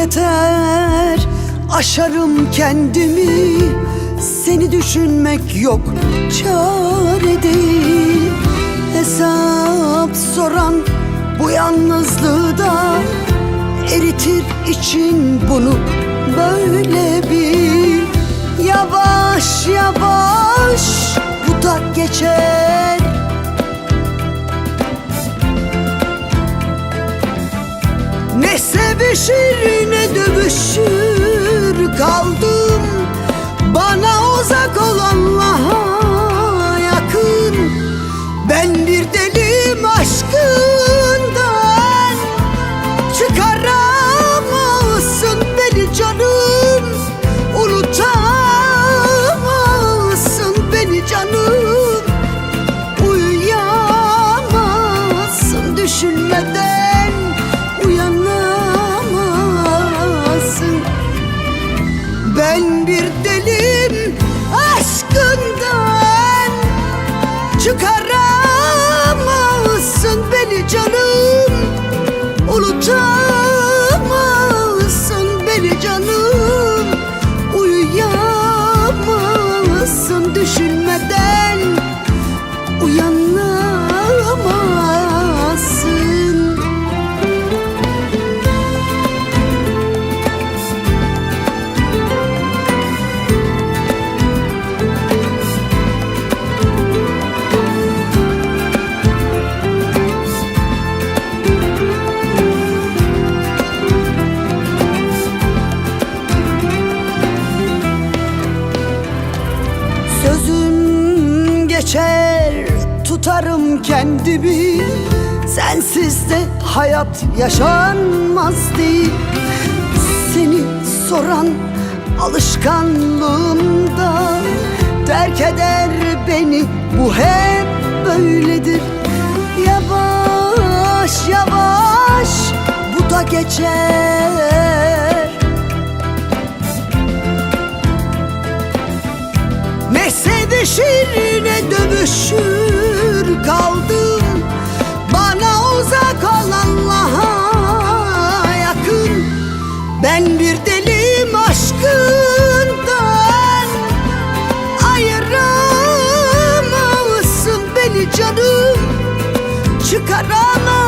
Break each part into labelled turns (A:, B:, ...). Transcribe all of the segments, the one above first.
A: yeter. Aşarım kendimi Seni düşünmek yok Çare değil. Hesap soran Bu yalnızlığı da Eritir için bunu Böyle bil. Yavaş yavaş Bu da geçer sevişir ne dövüşür kaldım. Bana uzak olanlara Ben bir delim aşkından Çıkaramazsın beni canım. Unutamazsın tutarım kendimi. Sensiz de hayat yaşanmaz değil. Seni soran alışkanlığımda Terk eder beni. Bu hep böyledir. Yavaş yavaş bu da geçer. Ne sevişir ne dövüşür Çıkaramazsın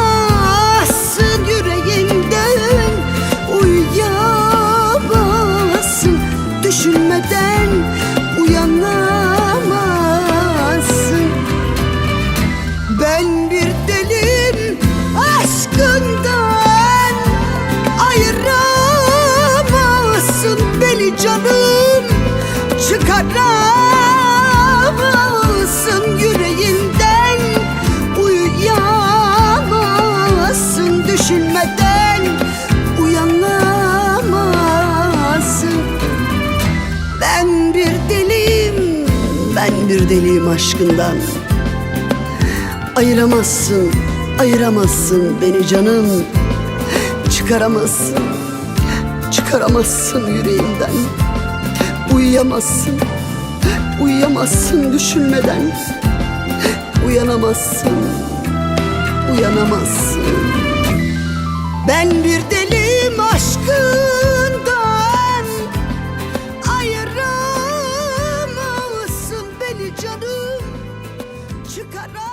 A: bir deliyim aşkından. Ayıramazsın, ayıramazsın beni canım. Çıkaramazsın, çıkaramazsın yüreğimden. Uyuyamazsın, uyuyamazsın düşünmeden. Uyanamazsın, uyanamazsın. Ben bir deliyim aşkından cut off.